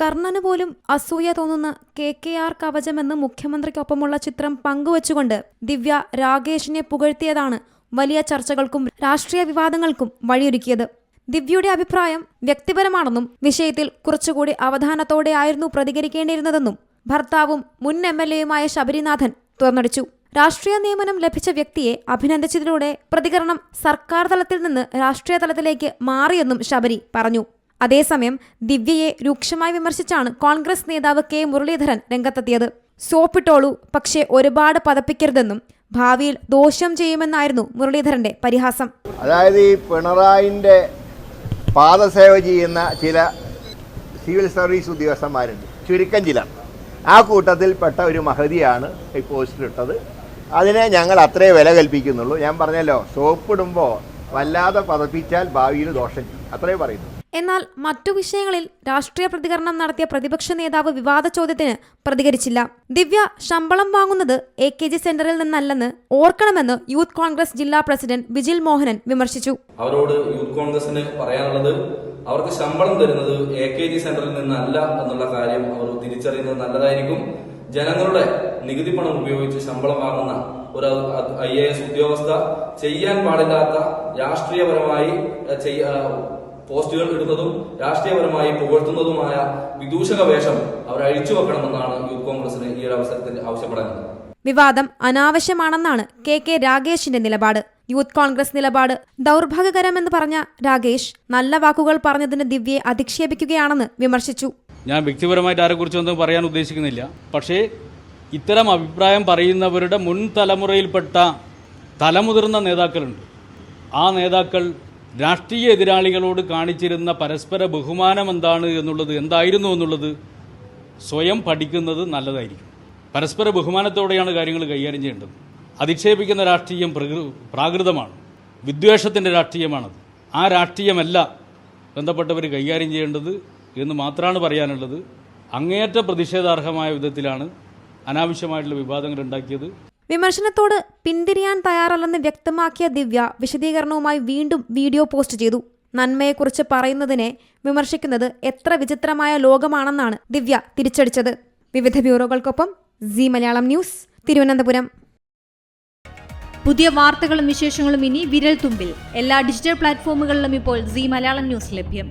കർണന് പോലും അസൂയ തോന്നുന്ന കെ കെ ആർ കവചമെന്ന് മുഖ്യമന്ത്രിക്കൊപ്പമുള്ള ചിത്രം പങ്കുവച്ചുകൊണ്ട് ദിവ്യ രാകേഷിനെ പുകഴ്ത്തിയതാണ് വലിയ ചർച്ചകൾക്കും രാഷ്ട്രീയ വിവാദങ്ങൾക്കും വഴിയൊരുക്കിയത്. ദിവ്യയുടെ അഭിപ്രായം വ്യക്തിപരമാണെന്നും വിഷയത്തിൽ കുറച്ചുകൂടി അവധാനത്തോടെയായിരുന്നു പ്രതികരിക്കേണ്ടിയിരുന്നതെന്നും ഭർത്താവും മുൻ എം എൽ എയുമായ ശബരിനാഥൻ തുറന്നടിച്ചു. രാഷ്ട്രീയ നിയമനം ലഭിച്ച വ്യക്തിയെ അഭിനന്ദിച്ചതിലൂടെ പ്രതികരണം സർക്കാർ തലത്തിൽ നിന്ന് രാഷ്ട്രീയ തലത്തിലേക്ക് മാറിയെന്നും ശബരി പറഞ്ഞു. അതേസമയം ദിവ്യയെ രൂക്ഷമായി വിമർശിച്ചാണ് കോൺഗ്രസ് നേതാവ് കെ മുരളീധരൻ രംഗത്തെത്തിയത്. സോപ്പിട്ടോളൂ പക്ഷേ ഒരുപാട് പതപ്പിക്കരുതെന്നും ഭാവിയിൽ ദോഷം ചെയ്യുമെന്നായിരുന്നു മുരളീധരന്റെ പരിഹാസം. അതായത് ഈ പിണറായിന്റെ പാദസേവ ചെയ്യുന്ന ചില സിവിൽ സർവീസ് ഉദ്യോഗസ്ഥന്മാരുണ്ട്. ചുരുക്കം ചില. ആ കൂട്ടത്തിൽപ്പെട്ട ഒരു മഹതിയാണ് ഈ പോസ്റ്റിലിട്ടത്. അതിനെ ഞങ്ങൾ അത്രേ വില കൽപ്പിക്കുന്നുള്ളൂ. ഞാൻ പറഞ്ഞല്ലോ സോപ്പിടുമ്പോൾ വല്ലാതെ പതപ്പിച്ചാൽ ഭാവിയിൽ ദോഷം ചെയ്യും. അത്രേ പറയുന്നു എന്നാൽ മറ്റു വിഷയങ്ങളിൽ രാഷ്ട്രീയ പ്രതികരണം നടത്തിയ പ്രതിപക്ഷ നേതാവ് വിവാദ ചോദ്യത്തിന് പ്രതികരിച്ചില്ല. ദിവ്യ ശമ്പളം വാങ്ങുന്നത് എ കെ ജി സെന്ററിൽ നിന്നല്ലെന്ന് ഓർക്കണമെന്ന് യൂത്ത് കോൺഗ്രസ് ജില്ലാ പ്രസിഡന്റ് വിജിൽ മോഹനൻ വിമർശിച്ചു. അവരോട് യൂത്ത് കോൺഗ്രസിന് പറയാനുള്ളത് അവർക്ക് ശമ്പളം തരുന്നത് എ കെ ജി സെന്ററിൽ നിന്നല്ല എന്നുള്ള കാര്യം അവർ തിരിച്ചറിയുന്നത് നല്ലതായിരിക്കും. ജനങ്ങളുടെ നികുതി പണം ഉപയോഗിച്ച് ശമ്പളം വാങ്ങുന്ന ഒരു ഐ എ എസ് ഉദ്യോഗസ്ഥ ചെയ്യാൻ പാടില്ലാത്ത രാഷ്ട്രീയപരമായി പോസ്റ്റുകൾ ഇടുന്നതും രാഷ്ട്രീയപരമായി പുകഴ്ത്തുന്നതുമായ വിദൂഷക വേഷം അവർ അഴിച്ചു വെക്കണമെന്നാണ് യൂത്ത് കോൺഗ്രസിന് ഈ ഒരു അവസരത്തിൽ ആവശ്യപ്പെടുന്നത് വിവാദം അനാവശ്യമാണെന്നാണ് കെ കെ രാഗേഷിന്റെ നിലപാട്. യൂത്ത് കോൺഗ്രസ് നിലപാട് ദൗർഭാഗ്യകരമെന്ന് പറഞ്ഞ രാഗേഷ് നല്ല വാക്കുകൾ പറഞ്ഞതിന് ദിവ്യയെ അധിക്ഷേപിക്കുകയാണെന്ന് വിമർശിച്ചു. ഞാൻ വ്യക്തിപരമായിട്ട് ആരെക്കുറിച്ചൊന്നും പറയാൻ ഉദ്ദേശിക്കുന്നില്ല. പക്ഷേ ഇത്തരം അഭിപ്രായം പറയുന്നവരുടെ മുൻ തലമുറയിൽപ്പെട്ട തലമുതിർന്ന നേതാക്കളുണ്ട്. ആ നേതാക്കൾ രാഷ്ട്രീയ എതിരാളികളോട് കാണിച്ചിരുന്ന പരസ്പര ബഹുമാനം എന്താണ് എന്നുള്ളത് എന്തായിരുന്നു എന്നുള്ളത് സ്വയം പഠിക്കുന്നത് നല്ലതായിരിക്കും. പരസ്പര ബഹുമാനത്തോടെയാണ് കാര്യങ്ങൾ കൈകാര്യം ചെയ്യേണ്ടത്. അധിക്ഷേപിക്കുന്ന രാഷ്ട്രീയം പ്രകൃ പ്രാകൃതമാണ്. വിദ്വേഷത്തിന്റെ രാഷ്ട്രീയമാണത്. ആ രാഷ്ട്രീയമല്ല ബന്ധപ്പെട്ടവർ കൈകാര്യം ചെയ്യേണ്ടത് എന്ന് മാത്രമാണ് പറയാനുള്ളത്. അങ്ങേയറ്റ പ്രതിഷേധാർഹമായ വിധത്തിലാണ് അനാവശ്യമായിട്ടുള്ള വിവാദങ്ങൾ ഉണ്ടാക്കിയത്. വിമർശനത്തോട് പിന്തിരിയാൻ തയ്യാറല്ലെന്ന് വ്യക്തമാക്കിയ ദിവ്യ വിശദീകരണവുമായി വീണ്ടും വീഡിയോ പോസ്റ്റ് ചെയ്തു. നന്മയെക്കുറിച്ച് പറയുന്നതിനെ വിമർശിക്കുന്നത് എത്ര വിചിത്രമായ ലോകമാണെന്നാണ് ദിവ്യ തിരിച്ചടിച്ചത്. വിവിധ ബ്യൂറോകൾക്കൊപ്പം സി മലയാളം ന്യൂസ് തിരുവനന്തപുരം. പുതിയ വാർത്തകളും വിശേഷങ്ങളും ഇനി വിരൽ തുമ്പിൽ എല്ലാ ഡിജിറ്റൽ പ്ലാറ്റ്ഫോമുകളിലും ഇപ്പോൾ സി മലയാളം ന്യൂസ് ലഭ്യം.